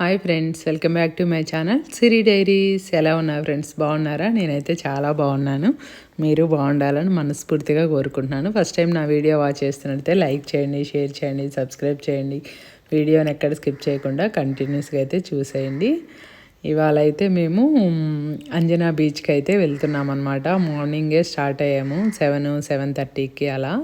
Hi friends welcome back to my channel Siri diaries ఎలా ఉన్నారు friends బాగున్నారా? నేనైతే చాలా బాగున్నాను. మీరు బాగుండాలని మనస్ఫూర్తిగా కోరుకుంటున్నాను. ఫస్ట్ టైం నా వీడియో వాచ్ చేస్తున్నట్టయితే లైక్ చేయండి షేర్ చేయండి సబ్స్క్రైబ్ చేయండి. వీడియోని ఎక్కడ స్కిప్ చేయకుండా కంటిన్యూస్గా అయితే చూసేయండి. ఇవాళ అయితే మేము అంజనా బీచ్కి అయితే వెళ్తున్నాం అనమాట మార్నింగే స్టార్ట్ అయ్యాము. సెవెన్ సెవెన్ థర్టీకి అలా.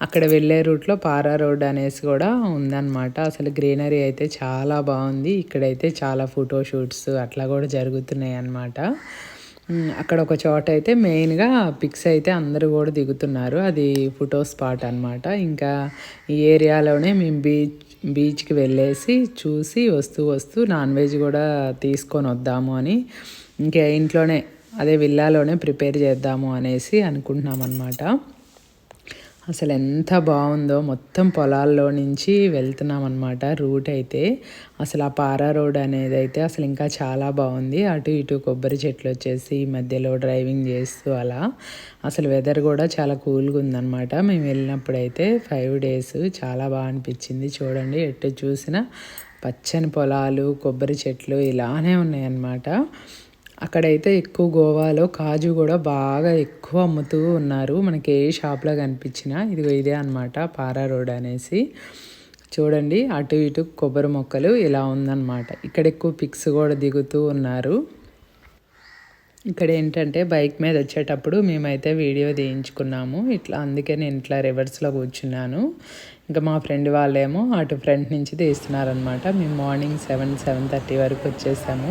అక్కడ వెళ్ళే రూట్లో పారా రోడ్ అనేసి కూడా ఉందన్నమాట. అసలు గ్రీనరీ అయితే చాలా బాగుంది. ఇక్కడైతే చాలా ఫోటో షూట్స్ అట్లా కూడా జరుగుతున్నాయి అన్నమాట. అక్కడ ఒక చోట అయితే మెయిన్గా పిక్స్ అయితే అందరూ కూడా దిగుతున్నారు. అది ఫోటో స్పాట్ అనమాట ఇంకా ఈ ఏరియాలోనే మేము బీచ్ బీచ్కి వెళ్ళేసి చూసి వస్తూ వస్తూ నాన్ వెజ్ కూడా తీసుకొని వద్దాము అని ఇంకా ఇంట్లోనే అదే విల్లాలోనే ప్రిపేర్ చేద్దాము అనేసి అనుకుంటున్నాం అనమాట అసలు ఎంత బాగుందో. మొత్తం పొలాల్లో నుంచి వెళ్తున్నాం అనమాట రూట్ అయితే. అసలు ఆ పారా రోడ్ అనేది అయితే అసలు ఇంకా చాలా బాగుంది. అటు ఇటు కొబ్బరి చెట్లు వచ్చేసి మధ్యలో డ్రైవింగ్ చేస్తూ అలా. అసలు వెదర్ కూడా చాలా కూల్గా ఉందన్నమాట. మేము వెళ్ళినప్పుడు అయితే ఫైవ్ డేస్ చాలా బాగా అనిపించింది. చూడండి ఎటు చూసినా పచ్చని పొలాలు కొబ్బరి చెట్లు ఇలానే ఉన్నాయన్నమాట. అక్కడైతే ఎక్కువ గోవాలో కాజు కూడా బాగా ఎక్కువ అమ్ముతూ ఉన్నారు. మనకి ఏ షాప్లో కనిపించినా ఇదిగో ఇదే అనమాట పారా రోడ్ అనేసి. చూడండి అటు ఇటు కొబ్బరి మొక్కలు ఇలా ఉందన్నమాట. ఇక్కడ ఎక్కువ పిక్స్ కూడా దిగుతూ ఉన్నారు. ఇక్కడ ఏంటంటే బైక్ మీద వచ్చేటప్పుడు మేమైతే వీడియో తీయించుకున్నాము. ఇట్లా అందుకే నేను ఇట్లా రివర్స్లో కూర్చున్నాను. ఇంకా మా ఫ్రెండ్ వాళ్ళేమో అటు ఫ్రంట్ నుంచి తీస్తున్నారనమాట మేము మార్నింగ్ సెవెన్ సెవెన్ థర్టీ వరకు వచ్చేసాము.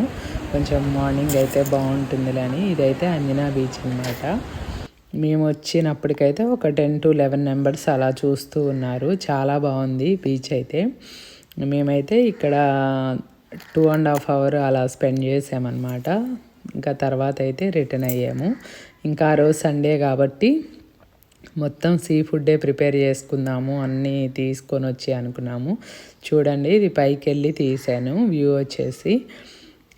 కొంచెం మార్నింగ్ అయితే బాగుంటుందిలే అని. ఇదైతే అంజనా బీచ్ అనమాట మేము వచ్చినప్పటికైతే ఒక టెన్ టు లెవెన్ మెంబర్స్ అలా చూస్తూ ఉన్నారు. చాలా బాగుంది బీచ్ అయితే. మేమైతే ఇక్కడ టూ అండ్ హాఫ్ అవర్ అలా స్పెండ్ చేసామన్నమాట. ఇంకా తర్వాత అయితే రిటర్న్ అయ్యాము. ఇంకా ఆ రోజు సండే కాబట్టి మొత్తం సీ ఫుడ్డే ప్రిపేర్ చేసుకుందాము అన్నీ తీసుకొని వచ్చి అనుకున్నాము. చూడండి ఇది పైకి వెళ్ళి తీసాను వ్యూ వచ్చేసి.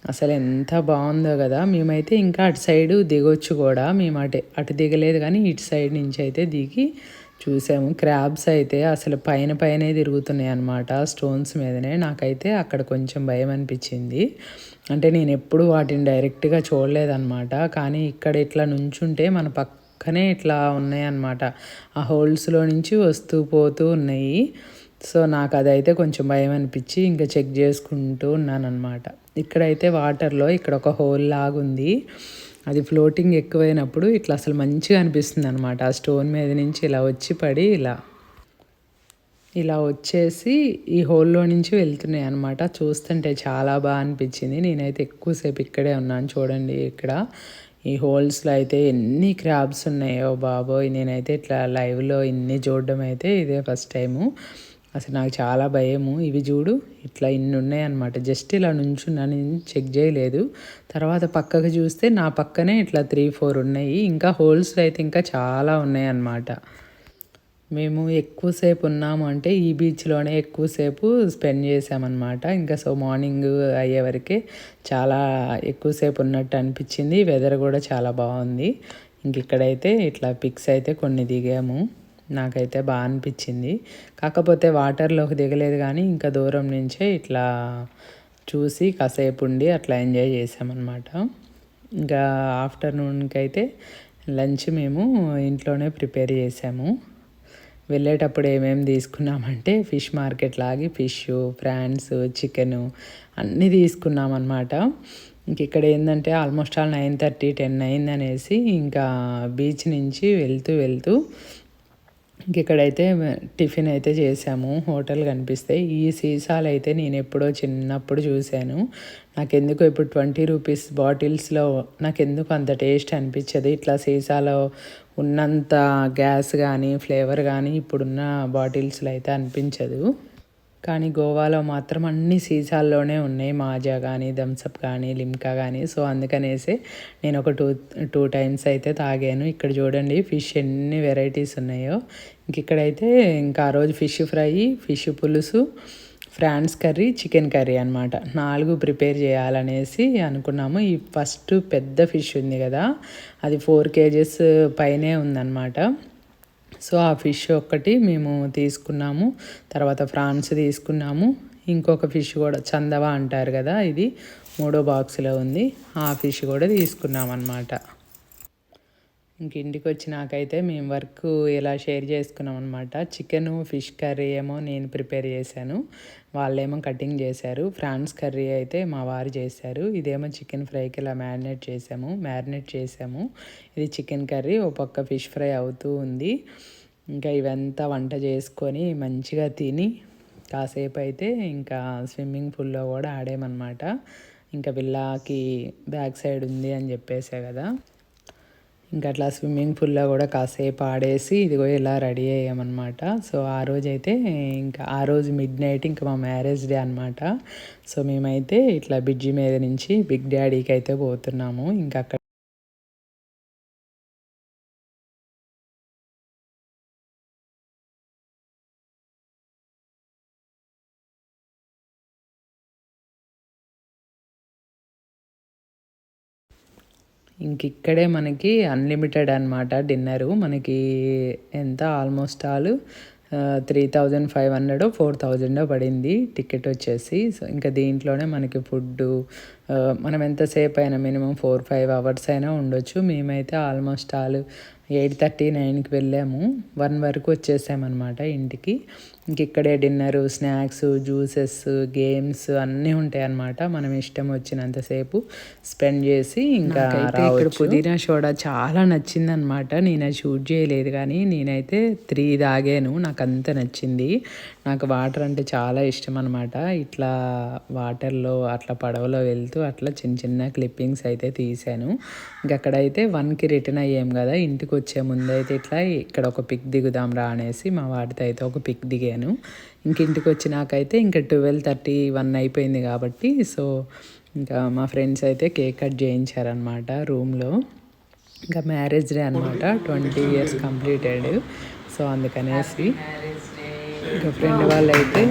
అసలు ఎంత బాగుందో కదా. మేమైతే ఇంకా అటు సైడు దిగొచ్చు కూడా. మేము అటు అటు దిగలేదు కానీ ఇటు సైడ్ నుంచి అయితే దిగి చూసాము. క్రాబ్స్ అయితే అసలు పైన పైనే తిరుగుతున్నాయి అన్నమాట స్టోన్స్ మీదనే. నాకైతే అక్కడ కొంచెం భయం అనిపించింది. అంటే నేను ఎప్పుడు వాటిని డైరెక్ట్గా చూడలేదన్నమాట. కానీ ఇక్కడ ఇట్లా నుంచుంటే మన పక్క పక్కనే ఇట్లా ఉన్నాయన్నమాట. ఆ హోల్స్లో నుంచి వస్తూ పోతూ ఉన్నాయి. సో నాకు అదైతే కొంచెం భయం అనిపించి ఇంకా చెక్ చేసుకుంటూ ఉన్నానన్నమాట. ఇక్కడైతే వాటర్లో ఇక్కడ ఒక హోల్ లాగుంది. అది ఫ్లోటింగ్ ఎక్కువైనప్పుడు ఇట్లా అసలు మంచిగా అనిపిస్తుంది అనమాట ఆ స్టోన్ మీద నుంచి ఇలా వచ్చి పడి ఇలా ఇలా వచ్చేసి ఈ హోల్లో నుంచి వెళ్తున్నాయి అనమాట చూస్తుంటే చాలా బాగా అనిపించింది నేనైతే ఎక్కువసేపు ఇక్కడే ఉన్నాను చూడండి ఇక్కడ. ఈ హోల్స్లో అయితే ఎన్ని క్రాబ్స్ ఉన్నాయో బాబోయ్. నేనైతే ఇట్లా లైవ్లో ఇన్ని చూడడం అయితే ఇదే ఫస్ట్ టైము. అసలు నాకు చాలా భయము. ఇవి చూడు ఇట్లా ఇన్ని ఉన్నాయన్నమాట. జస్ట్ ఇలా నుంచున్నాను నేను చెక్ చేయలేదు. తర్వాత పక్కకు చూస్తే నా పక్కనే ఇట్లా త్రీ ఫోర్ ఉన్నాయి. ఇంకా హోల్స్లో అయితే ఇంకా చాలా ఉన్నాయన్నమాట. మేము ఎక్కువసేపు ఉన్నాము అంటే ఈ బీచ్లోనే ఎక్కువసేపు స్పెండ్ చేసామన్నమాట ఇంకా సో మార్నింగ్ అయ్యే వరకే చాలా ఎక్కువసేపు ఉన్నట్టు అనిపించింది. వెదర్ కూడా చాలా బాగుంది. ఇంక ఇక్కడైతే ఇట్లా పిక్స్ అయితే కొన్ని దిగాము. నాకైతే బాగా అనిపించింది. కాకపోతే వాటర్లోకి దిగలేదు కానీ ఇంకా దూరం నుంచే ఇట్లా చూసి కాసేపు ఉండి అట్లా ఎంజాయ్ చేసామన్నమాట ఇంకా ఆఫ్టర్నూన్కి అయితే లంచ్ మేము ఇంట్లోనే ప్రిపేర్ చేసాము వెళ్ళేటప్పుడు ఏమేమి తీసుకున్నామంటే ఫిష్ మార్కెట్ లాగి ఫిష్ ఫ్రాన్స్ చికెను అన్నీ తీసుకున్నాం అనమాట ఇంక ఇక్కడ ఏంటంటే almost all nine thirty ten అయింది అనేసి ఇంకా బీచ్ నుంచి వెళ్తూ వెళ్తూ ఇంక ఇక్కడైతే టిఫిన్ అయితే చేసాము. హోటల్ కనిపిస్తాయి ఈ సీసాలు అయితే నేను ఎప్పుడో చిన్నప్పుడు చూశాను. నాకెందుకు ఇప్పుడు ట్వంటీ రూపీస్ బాటిల్స్లో నాకెందుకు అంత టేస్ట్ అనిపించదు. ఇట్లా సీసాలో ఉన్నంత గ్యాస్ కానీ ఫ్లేవర్ కానీ ఇప్పుడున్న బాటిల్స్లో అయితే అనిపించదు. కానీ గోవాలో మాత్రం అన్ని సీసాల్లోనే ఉన్నాయి. మాజా కానీ థమ్సప్ కానీ లిమ్కా కానీ సో అందుకనేసి నేను ఒక టూ టూ టైమ్స్ అయితే తాగాను. ఇక్కడ చూడండి ఫిష్ ఎన్ని వెరైటీస్ ఉన్నాయో. ఇంక ఇక్కడైతే ఇంకా ఆ రోజు ఫిష్ ఫ్రై ఫిష్ పులుసు ఫ్రాన్స్ కర్రీ చికెన్ కర్రీ అనమాట నాలుగు ప్రిపేర్ చేయాలనేసి అనుకున్నాము. ఈ ఫస్ట్ పెద్ద ఫిష్ ఉంది కదా అది ఫోర్ కేజెస్ పైనే ఉందన్నమాట. సో ఆ ఫిష్ ఒక్కటి మేము తీసుకున్నాము. తర్వాత ఫ్రాన్స్ తీసుకున్నాము. ఇంకొక ఫిష్ కూడా చందవ అంటారు కదా ఇది మూడో బాక్స్లో ఉంది. ఆ ఫిష్ కూడా తీసుకున్నాం అనమాట ఇంక ఇంటికి వచ్చినాకైతే మేము వర్క్ ఎలా షేర్ చేసుకున్నాం అనమాట చికెన్ ఫిష్ కర్రీ ఏమో నేను ప్రిపేర్ చేశాను. వాళ్ళేమో కటింగ్ చేశారు. ఫ్రాన్స్ కర్రీ అయితే మా వారు చేశారు. ఇదేమో చికెన్ ఫ్రైకి ఇలా మ్యారినేట్ చేసాము మ్యారినేట్ చేసాము ఇది చికెన్ కర్రీ ఓ పక్క ఫిష్ ఫ్రై అవుతూ ఉంది. ఇంకా ఇవంతా వంట చేసుకొని మంచిగా తిని కాసేపు అయితే ఇంకా స్విమ్మింగ్ పూల్లో కూడా ఆడామన్నమాట. ఇంకా పిల్లకి బ్యాక్ సైడ్ ఉంది అని చెప్పేసే కదా. ఇంకా అట్లా స్విమ్మింగ్ పూల్లో కూడా కాసేపు ఆడేసి ఇదిగో ఇలా రెడీ అయ్యామన్నమాట. సో ఆ రోజు అయితే ఇంకా ఆ రోజు మిడ్ నైట్ ఇంకా మా మ్యారేజ్ డే అనమాట సో మేమైతే ఇట్లా బ్రిడ్జి మీద నుంచి బిగ్ డాడీకి అయితే పోతున్నాము. ఇంకా అక్కడ ఇంక ఇక్కడే మనకి అన్లిమిటెడ్ అనమాట డిన్నరు మనకి ఎంత? Almost all three thousand five hundred four thousand పడింది టికెట్ వచ్చేసి. సో ఇంకా దీంట్లోనే మనకి ఫుడ్డు మనం ఎంతసేపు అయినా మినిమం ఫోర్ ఫైవ్ అవర్స్ అయినా ఉండొచ్చు. మేమైతే ఆల్మోస్ట్ ఆల్ ఎయిట్ థర్టీ నైన్కి వెళ్ళాము. వన్ వరకు వచ్చేసామన్నమాట ఇంటికి. ఇంక ఇక్కడే డిన్నరు స్నాక్స్ జ్యూసెస్ గేమ్స్ అన్నీ ఉంటాయి అన్నమాట మనం ఇష్టం వచ్చినంతసేపు స్పెండ్ చేసి ఇంకా ఇక్కడ పుదీనా సోడా చాలా నచ్చింది అనమాట నేను షూట్ చేయలేదు కానీ నేనైతే త్రీ తాగాను. నాకు అంత నచ్చింది. నాకు వాటర్ అంటే చాలా ఇష్టం అనమాట ఇట్లా వాటర్లో అట్లా పడవలో వెళ్తూ అట్లా చిన్న చిన్న క్లిప్పింగ్స్ అయితే తీశాను. ఇంక అక్కడైతే వన్కి రిటర్న్ అయ్యాం కదా ఇంటికి వచ్చే ముందు అయితే ఇట్లా ఇక్కడ ఒక పిక్ దిగుదాం రా అనేసి మా వాటితో అయితే ఒక పిక్ దిగాను. ఇంక ఇంటికి వచ్చినాకైతే ఇంకా ట్వెల్వ్ థర్టీ వన్ అయిపోయింది కాబట్టి సో ఇంకా మా ఫ్రెండ్స్ అయితే కేక్ కట్ చేయించారనమాట రూమ్లో. ఇంకా మ్యారేజ్ డే అనమాట ట్వంటీ ఇయర్స్ కంప్లీటెడ్. సో అందుకనేసి ఇంకా ఫ్రెండ్ వాళ్ళు అయితే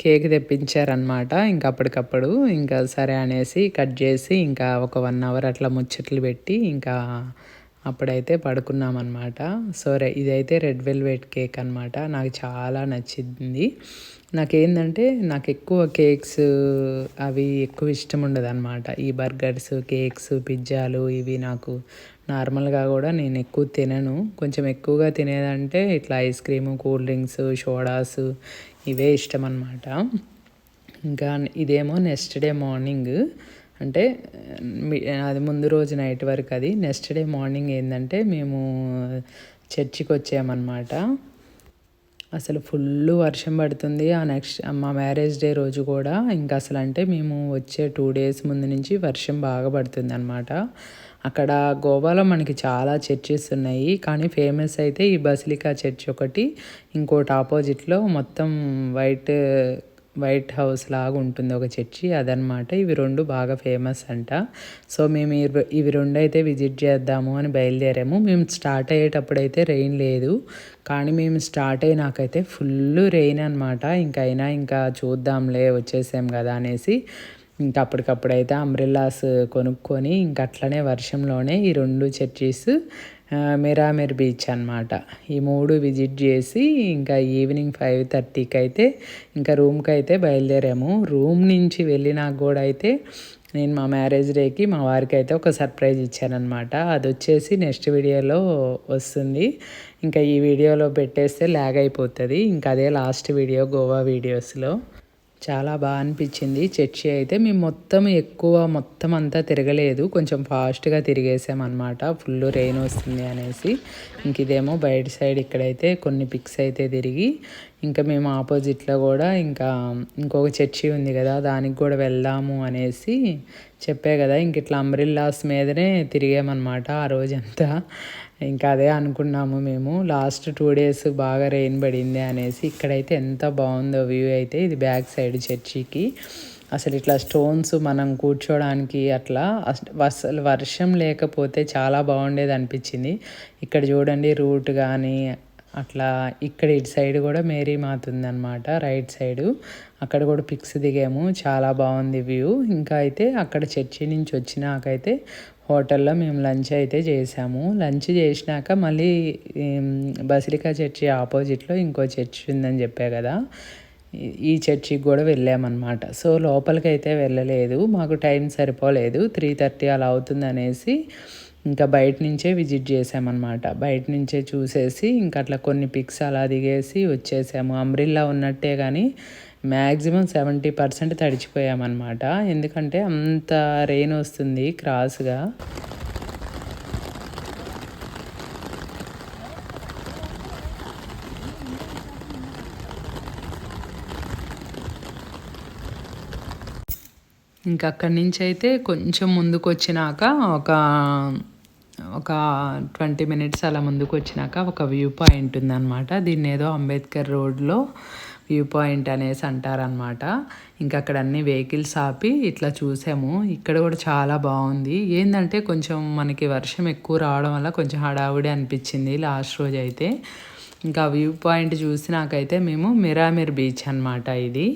కేక్ తెప్పించారనమాట ఇంకా అప్పటికప్పుడు ఇంకా సరే అనేసి కట్ చేసి ఇంకా ఒక వన్ అవర్ అట్లా ముచ్చట్లు పెట్టి ఇంకా అప్పుడైతే పడుకున్నామన్నమాట. సో ఇదైతే రెడ్ వెల్వెట్ కేక్ అనమాట నాకు చాలా నచ్చింది. నాకేంటంటే నాకు ఎక్కువ కేక్స్ అవి ఎక్కువ ఇష్టం ఉండదు అనమాట ఈ బర్గర్స్ కేక్స్ పిజ్జాలు ఇవి నాకు నార్మల్గా కూడా నేను ఎక్కువ తినను. కొంచెం ఎక్కువగా తినేదంటే ఇట్లా ice cream cool drinks sodas ఇవే ఇష్టం అనమాట ఇంకా ఇదేమో నెక్స్ట్ డే మార్నింగ్. అంటే అది ముందు రోజు నైట్ వరకు అది. నెక్స్ట్ డే మార్నింగ్ ఏంటంటే మేము చర్చికి వచ్చామన్నమాట. అసలు ఫుల్ వర్షం పడుతుంది. ఆ నెక్స్ట్ మా మ్యారేజ్ డే రోజు కూడా. ఇంకా అసలు అంటే మేము వచ్చే టూ డేస్ ముందు నుంచి వర్షం బాగా పడుతుంది అనమాట అక్కడ గోవాలో మనకి చాలా చర్చెస్ ఉన్నాయి. కానీ ఫేమస్ అయితే ఈ బసిలికా చర్చ్ ఒకటి. ఇంకోటి ఆపోజిట్లో మొత్తం వైట్ వైట్ హౌస్ లాగా ఉంటుంది ఒక చర్చి. అదనమాట ఇవి రెండు బాగా ఫేమస్ అంట. సో మేము ఇవి రెండు అయితే విజిట్ చేద్దాము అని బయలుదేరాము. మేము స్టార్ట్ అయ్యేటప్పుడు అయితే రెయిన్ లేదు. కానీ మేము స్టార్ట్ అయినాకైతే ఫుల్ రెయిన్ అనమాట ఇంకైనా ఇంకా చూద్దాంలే వచ్చేసాం కదా అనేసి. ఇంకా అప్పటికప్పుడైతే అంబ్రిల్లాస్ కొనుక్కొని ఇంక అట్లనే వర్షంలోనే ఈ రెండు చర్చీస్ మిరామిర్ బీచ్ అనమాట ఈ మూడు విజిట్ చేసి ఇంకా ఈవినింగ్ ఫైవ్ థర్టీకి అయితే ఇంకా రూమ్కి అయితే బయలుదేరాము. రూమ్ నుంచి వెళ్ళినాక కూడా అయితే నేను మా మ్యారేజ్ డేకి మా వారికి అయితే ఒక సర్ప్రైజ్ ఇచ్చానమాట అది వచ్చేసి నెక్స్ట్ వీడియోలో వస్తుంది. ఇంకా ఈ వీడియోలో పెట్టేస్తే ల్యాగ్ అయిపోతుంది. ఇంకా అదే లాస్ట్ వీడియో గోవా వీడియోస్లో చాలా బాగా అనిపించింది. చర్చి అయితే మేము మొత్తం ఎక్కువ మొత్తం అంతా తిరగలేదు. కొంచెం ఫాస్ట్గా తిరిగేసామన్నమాట ఫుల్ రెయిన్ వస్తుంది అనేసి. ఇంక ఇదేమో బయట సైడ్ ఇక్కడైతే కొన్ని పిక్స్ అయితే తిరిగి ఇంకా మేము ఆపోజిట్లో కూడా ఇంకా ఇంకొక చర్చి ఉంది కదా దానికి కూడా వెళ్దాము అనేసి చెప్పే కదా. ఇంక ఇట్లా అంబ్రిల్లాస్ మీదనే తిరిగామన్నమాట ఆ రోజంతా. ఇంకా అదే అనుకున్నాము మేము. లాస్ట్ టూ డేస్ బాగా రెయిన్ పడింది అనేసి ఇక్కడైతే ఎంత బాగుందో వ్యూ అయితే ఇది బ్యాక్ సైడ్ చర్చికి. అసలు ఇట్లా స్టోన్స్ మనం కూర్చోడానికి అట్లా అసలు వర్షం లేకపోతే చాలా బాగుండేది అనిపించింది. ఇక్కడ చూడండి రూట్ కానీ అట్లా ఇక్కడ ఇటు సైడ్ కూడా మేరీ మాత ఉందన్నమాట రైట్ సైడు. అక్కడ కూడా పిక్స్ దిగాము చాలా బాగుంది వ్యూ. ఇంకా అయితే అక్కడ చర్చి నుంచి వచ్చినాకైతే హోటల్లో మేము లంచ్ అయితే చేసాము. లంచ్ చేసినాక మళ్ళీ బసిలికా చర్చి ఆపోజిట్లో ఇంకో చర్చి ఉందని చెప్పా కదా. ఈ- చర్చికి కూడా వెళ్ళామన్నమాట. సో లోపలికి అయితే వెళ్ళలేదు మాకు టైం సరిపోలేదు త్రీ థర్టీ అలా అవుతుంది అనేసి ఇంకా బయట నుంచే విజిట్ చేసామన్నమాట. బయట నుంచే చూసేసి ఇంకా అట్లా కొన్ని పిక్స్ అలా దిగేసి వచ్చేసాము. అంబ్రిల్లా ఉన్నట్టే కానీ మ్యాక్సిమం సెవెంటీ పర్సెంట్ తడిచిపోయామన్నమాట. ఎందుకంటే అంత రెయిన్ వస్తుంది క్రాస్గా. ఇంకా అక్కడి నుంచి అయితే కొంచెం ముందుకు వచ్చినాక ఒక ఒక ట్వంటీ మినిట్స్ అలా ముందుకు వచ్చినాక ఒక వ్యూ పాయింట్ ఉందన్నమాట. దీన్ని ఏదో అంబేద్కర్ రోడ్లో వ్యూ పాయింట్ అనేసి అంటారనమాట ఇంకా అక్కడ అన్ని వెహికల్స్ ఆపి ఇట్లా చూసాము. ఇక్కడ కూడా చాలా బాగుంది. ఏంటంటే కొంచెం మనకి వర్షం ఎక్కువ రావడం వల్ల కొంచెం హడావుడి అనిపించింది లాస్ట్ రోజు అయితే. ఇంకా వ్యూ పాయింట్ చూసి నాకైతే మేము మిరామిర్ బీచ్ అనమాట ఇది.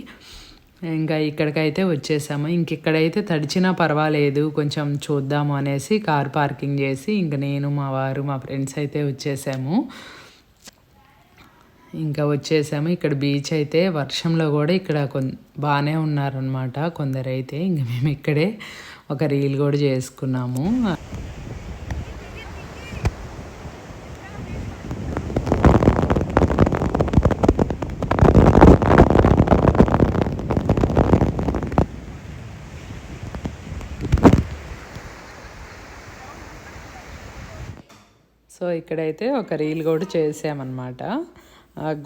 ఇంకా ఇక్కడికైతే వచ్చేసాము. ఇంక ఇక్కడైతే తడిచినా పర్వాలేదు. కొంచెం చూద్దాము అనేసి కార్ పార్కింగ్ చేసి ఇంక నేను మా వారు మా ఫ్రెండ్స్ అయితే వచ్చేసాము. ఇంకా వచ్చేసాము. ఇక్కడ బీచ్ అయితే వర్షంలో కూడా ఇక్కడ కొ బాగానే ఉన్నారనమాట కొందరైతే. ఇంక మేము ఇక్కడే ఒక రీల్ కూడా చేసుకున్నాము. సో ఇక్కడైతే ఒక రీల్ కూడా చేసామన్నమాట.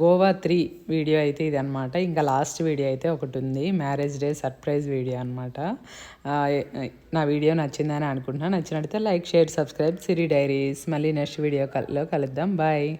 గోవా త్రీ వీడియో అయితే ఇది అనమాట ఇంకా లాస్ట్ వీడియో అయితే ఒకటి ఉంది. మ్యారేజ్ డే సర్ప్రైజ్ వీడియో అనమాట నా వీడియో నచ్చిందని అనుకుంటున్నాను నచ్చినట్లయితే like share subscribe Siri diaries. మళ్ళీ నెక్స్ట్ వీడియో కల్లో కలుద్దాం. బాయ్.